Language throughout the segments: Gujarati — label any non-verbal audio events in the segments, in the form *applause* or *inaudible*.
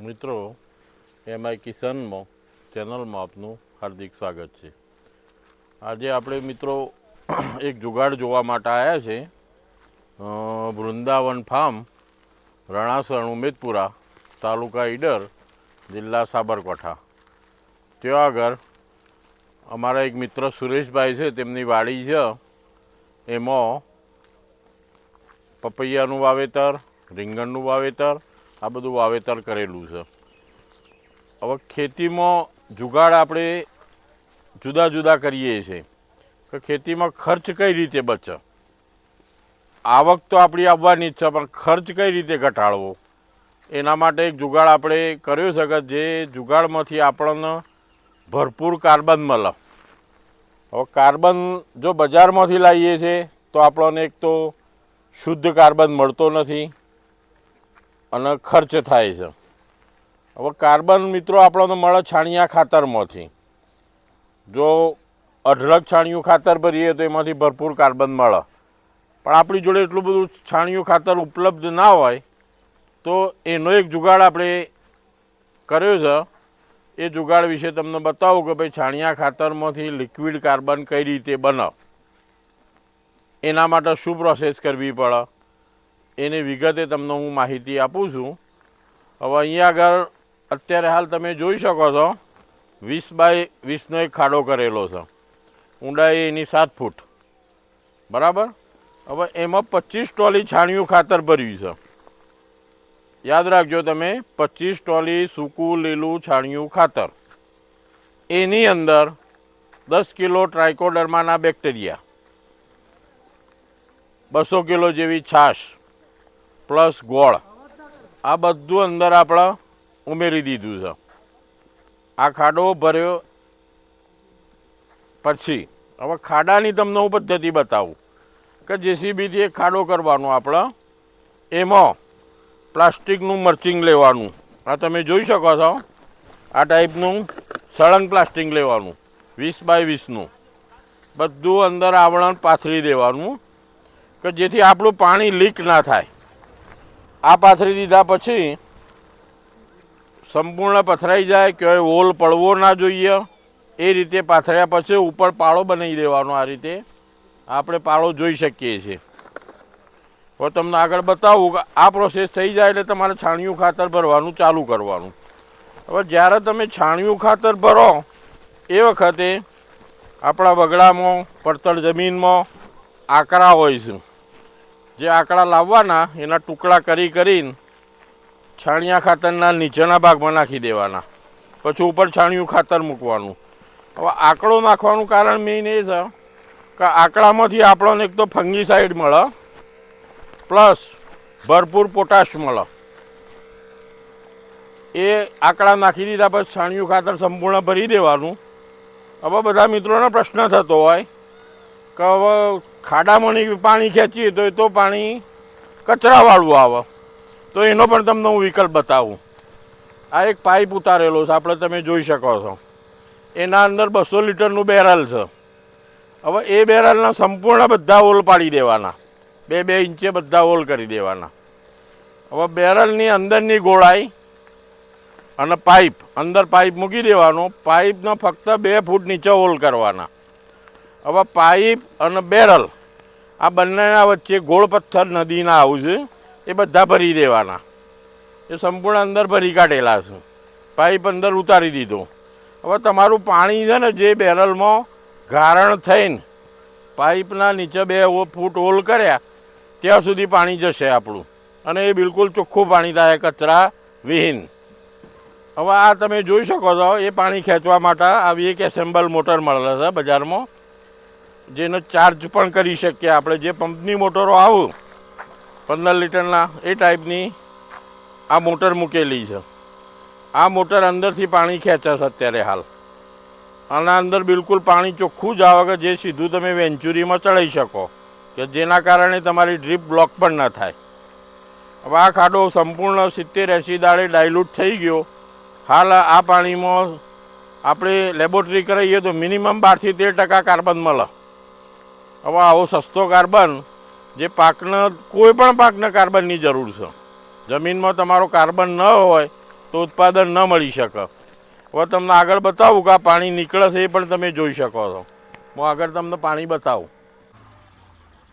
મિત્રો એમઆઈ કિસાનમાં ચેનલમાં આપનું હાર્દિક સ્વાગત છે. આજે આપણે મિત્રો *clears throat* એક જુગાડ જોવા માટે આવ્યા છે. વૃંદાવન ફાર્મ, રણાસણ, ઉમેદપુરા તાલુકા ઈડર, જિલ્લા સાબરકાંઠા. ત્યાં આગળ અમારા એક મિત્ર સુરેશભાઈ છે, તેમની વાડી છે. એમાં પપૈયાનું વાવેતર, રીંગણનું વાવેતર આ બધું વાવેતર કરેલું છે. હવે ખેતીમાં જુગાડ આપણે જુદા જુદા કરીએ છીએ કે ખેતીમાં ખર્ચ કઈ રીતે બચે? આવક તો આપણી આવવાની જ છે, પણ ખર્ચ કઈ રીતે ઘટાડવો? એના માટે એક જુગાડ આપણે કર્યો છે કે જે જુગાડમાંથી આપણને ભરપૂર કાર્બન મળે. હવે કાર્બન જો બજારમાંથી લાવીએ છીએ તો આપણને એક તો શુદ્ધ કાર્બન મળતો નથી. અને ખર્ચ થાય છે. હવે કાર્બન મિત્રો આપણને મળે છાણિયા ખાતરમાંથી. જો અઢળક છાણિયું ખાતર ભરીએ તો એમાંથી ભરપૂર કાર્બન મળે. પણ આપણી જોડે એટલું બધું છાણિયું ખાતર ઉપલબ્ધ ના હોય, તો એનો એક જુગાડ આપણે કર્યો છે. એ જુગાડ વિશે તમને બતાવું કે ભાઈ છાણિયા ખાતરમાંથી લિક્વિડ કાર્બન કઈ રીતે બને. એના માટે શું પ્રોસેસ કરવી પડે? એની વિગતે તમને હું માહિતી આપું છું. હવે અહીંયા આગળ અત્યારે હાલ તમે જોઈ શકો છો, વીસ બાય વીસનો એક ખાડો કરેલો છે. ઊંડાઈ એની સાત ફૂટ. બરાબર? હવે એમાં પચીસ ટોલી છાણિયું ખાતર ભર્યું છે. યાદ રાખજો તમે, પચીસ ટોલી સૂકું લીલું છાણિયું ખાતર. એની અંદર દસ કિલો ટ્રાઇકોડર્માના બેક્ટેરિયા. બસો કિલો જેવી છાશ. પ્લસ ગોળ. આ બધું અંદર આપણે ઉમેરી દીધું છે. આ ખાડો ભર્યો પછી, હવે ખાડાની તમને હું પદ્ધતિ બતાવું કે જેસીબીથી એક ખાડો કરવાનો આપણે. એમાં પ્લાસ્ટિકનું મર્ચિંગ લેવાનું. આ તમે જોઈ શકો છો. આ ટાઈપનું સળંગ પ્લાસ્ટિક લેવાનું. વીસ બાય વીસનું. બધું અંદર આવરણ પાથરી દેવાનું કે જેથી આપણું પાણી લીક ના થાય. આ પાથરી દીધા પછી સંપૂર્ણ પથરાઈ જાય કે ઓલ પડવો ના જોઈએ. એ રીતે પાથર્યા પછી ઉપર પાળો બનાવી દેવાનો આ રીતે. આપણે પાળો જોઈ શકીએ છીએ. હવે તમને આગળ બતાવું કે આ પ્રોસેસ થઈ જાય એટલે તમારે છાણિયું ખાતર ભરવાનું ચાલુ કરવાનું. હવે જ્યારે તમે છાણિયું ખાતર ભરો, એ વખતે આપણા વગડામાં પડતર જમીનમાં આકરા હોય છે. જે આંકડા લાવવાના, એના ટુકડા કરી કરીને છાણિયા ખાતરના નીચેના ભાગમાં નાખી દેવાના. પછી ઉપર છાણિયું ખાતર મૂકવાનું. હવે આંકડો નાખવાનું કારણ મેઇન એ છે કે આંકડામાંથી આપણને એક તો ફંગીસાઇડ મળે, પ્લસ ભરપૂર પોટાશ મળે. એ આંકડા નાખી દીધા પછી છાણિયું ખાતર સંપૂર્ણ ભરી દેવાનું. હવે બધા મિત્રોનો પ્રશ્ન થતો હોય કે હવે ખાડામાંની પાણી ખેંચીએ તો એ તો પાણી કચરાવાળું આવે. તો એનો પણ તમને હું વિકલ્પ બતાવું. આ એક પાઇપ ઉતારેલો છે, આપણે તમે જોઈ શકો છો. એના અંદર બસો લીટરનું બેરલ છે. હવે એ બેરલના સંપૂર્ણ બધા ઓલ પાડી દેવાના. બે બે ઇંચે બધા ઓલ કરી દેવાના. હવે બેરલની અંદરની ગોળાઈ અને પાઇપ, અંદર પાઇપ મૂકી દેવાનો. પાઇપનો ફક્ત બે ફૂટ નીચે હોલ કરવાના. હવે પાઇપ અને બેરલ, આ બંનેના વચ્ચે ગોળ પથ્થર નદીના આવું છે એ બધા ભરી દેવાના. એ સંપૂર્ણ અંદર ભરી કાઢેલા છે. પાઇપ અંદર ઉતારી દીધો. હવે તમારું પાણી છે ને જે બેરલમાં ગારણ થઈને પાઇપના નીચે બે ફૂટ હોલ કર્યા, ત્યાં સુધી પાણી જશે આપણું. અને એ બિલકુલ ચોખ્ખું પાણી થાય, કચરા, વિહીન. હવે આ તમે જોઈ શકો છો, એ પાણી ખેંચવા માટે આવી એક એસેમ્બલ મોટર મળે છે બજારમાં. જેનો ચાર્જ પણ કરી શકીએ આપણે. જે પંપની મોટરો આવું, પંદર લીટરના, એ ટાઈપની આ મોટર મૂકેલી છે. આ મોટર અંદરથી પાણી ખેંચાશે અત્યારે હાલ. આના અંદર બિલકુલ પાણી ચોખ્ખું જ આવે કે જે સીધું તમે વેન્ચુરીમાં ચડાવી શકો, કે જેના કારણે તમારી ડ્રીપ બ્લોક પણ ન થાય. હવે આ ખાડો સંપૂર્ણ સિત્તેર એંસી દાડે ડાયલ્યુટ થઈ ગયો. હાલ આ પાણીમાં આપણે લેબોરેટરી કરાવીએ તો મિનિમમ બારથી તેર ટકા કાર્બન મળે. હવે આવો સસ્તો કાર્બન, જે પાકને, કોઈ પણ પાકને કાર્બનની જરૂર છે. જમીનમાં તમારો કાર્બન ન હોય તો ઉત્પાદન ન મળી શકે. હવે તમને આગળ બતાવું કે આ પાણી નીકળે છે એ પણ તમે જોઈ શકો છો. હું આગળ તમને પાણી બતાવું.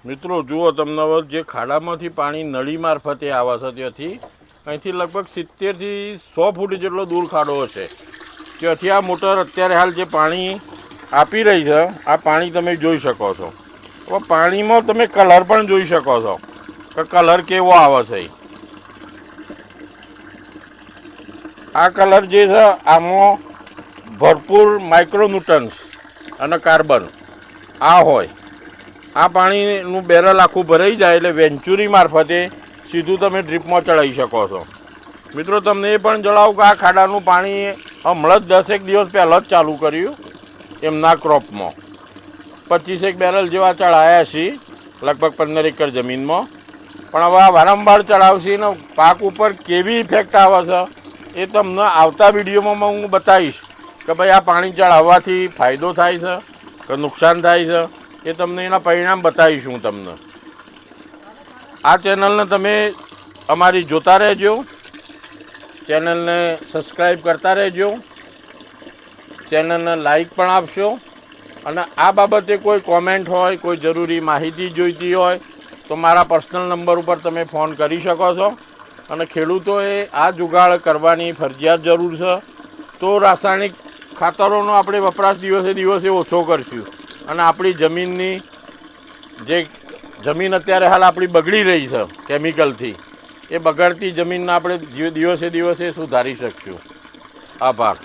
મિત્રો, જુઓ તમને હવે જે ખાડામાંથી પાણી નળી મારફતે આવે છે ત્યાંથી, અહીંથી લગભગ સિત્તેરથી સો ફૂટ જેટલો દૂર ખાડો હશે. ત્યાંથી આ મોટર અત્યારે હાલ જે પાણી આપી રહી છે, આ પાણી તમે જોઈ શકો છો. હવે પાણીમાં તમે કલર પણ જોઈ શકો છો કે કલર કેવો આવે છે. આ કલર જે છે, આમાં ભરપૂર માઇક્રોન્યુટન્સ અને કાર્બન આ હોય. આ પાણીનું બેરલ આખું ભરાઈ જાય એટલે વેન્ચુરી મારફતે સીધું તમે ડ્રીપમાં ચડાવી શકો છો. મિત્રો, તમને એ પણ જણાવું કે આ ખાડાનું પાણી હમણાં જ દસેક દિવસ પહેલાં જ ચાલુ કર્યું એમના ક્રોપમાં પચીસેક બેરલ જેવા ચડાયા છીએ, લગભગ પંદર એકર જમીનમાં. પણ હવે આ વારંવાર ચડાવશી ને પાક ઉપર કેવી ઇફેક્ટ આવે છે, એ તમને આવતા વિડીયોમાં હું બતાવીશ કે ભાઈ આ પાણી ચડાવવાથી ફાયદો થાય છે કે નુકસાન થાય છે, એ તમને એના પરિણામ બતાવીશ હું તમને. આ ચેનલને તમે અમારી જોતા રહેજો, ચેનલને સબસ્ક્રાઈબ કરતા રહેજો, ચેનલને લાઈક પણ આપશો અને આ બાબતે કોઈ કોમેન્ટ હોય, કોઈ જરૂરી માહિતી જોઈતી હોય, તો મારા પર્સનલ નંબર ઉપર તમે ફોન કરી શકો છો. અને ખેડૂતોએ આ જુગાડ કરવાની ફરજિયાત જરૂર છે. તો રાસાયણિક ખાતરોનો આપણે વપરાશ દિવસે દિવસે ઓછો કરશું. અને આપણી જમીનની જે જમીન અત્યારે હાલ આપણી બગડી રહી છે કેમિકલથી એ બગડતી જમીનને આપણે દિવસે દિવસે સુધારી શકશું. આભાર.